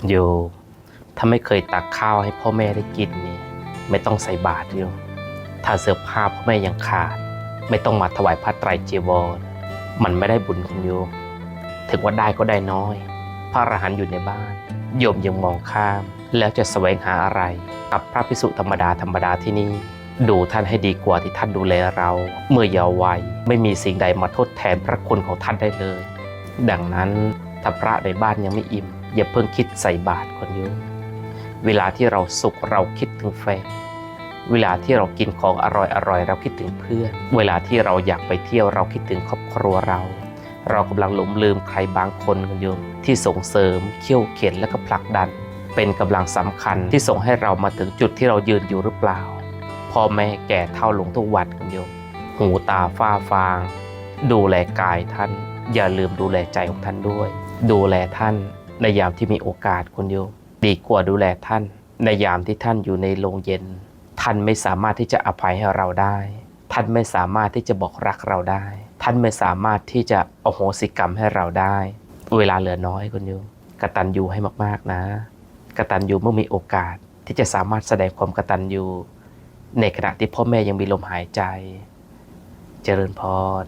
คุณโยถ้าไม่เคยตักข้าวให้พ่อแม่ได้กินนี่ไม่ต้องใส่บาตรโยมถ้าเสื้อผ้าพ่อแม่ยังขาด ไม่ต้องมาถวายผ้าไตรจีวร มันไม่ได้บุญคุณโยม ถึงว่าได้ก็ได้น้อย พระอรหันต์อยู่ในบ้าน โยมยังมองข้าม แล้วจะแสวงหาอะไร กับพระพิสุธรรมดาธรรมดาที่นี่ ดูท่านให้ดีกว่าที่ท่านดูแลเรา เมื่อเยาว์วัยไม่มีสิ่งใดมาทดแทนพระคุณของท่านได้เลย ดังนั้นถ้าพระในบ้านยังไม่อิ่ม อย่าเพิ่งคิดใส่บาตรคนโยมเวลาที่เราสุขเราคิดถึงแฟน เวลาที่เรากินของอร่อยอร่อยเราคิดถึงเพื่อน เวลาที่เราอยากไปเที่ยวเราคิดถึงครอบครัวเรา เรากำลังหลงลืมใครบางคนกันอยู่ที่ส่งเสริมเขี่ยวเข็นและก็ผลักดัน เป็นกำลังสำคัญที่ส่งให้เรามาถึงจุดที่เรายืนอยู่หรือเปล่าพ่อแม่แก่เท่าลงทุกวันกันโยมหูตาฝ้าฟาง ดูแลกายท่าน อย่าลืมดูแลใจของท่านด้วย ดูแลท่าน ในยามที่มีโอกาสคุณโยมดีกว่าดูแลท่าน ในยามที่ท่านอยู่ในโรงเย็น ท่านไม่สามารถที่จะอภัยให้เราได้ ท่านไม่สามารถที่จะบอกรักเราได้ ท่านไม่สามารถที่จะอโหสิกรรมให้เราได้ เวลาเหลือน้อยคุณโยมกตัญญูให้มากๆนะกตัญญูเมื่อมีโอกาสที่จะสามารถแสดงความกตัญญูในขณะที่พ่อแม่ยังมีลมหายใจ เจริญพร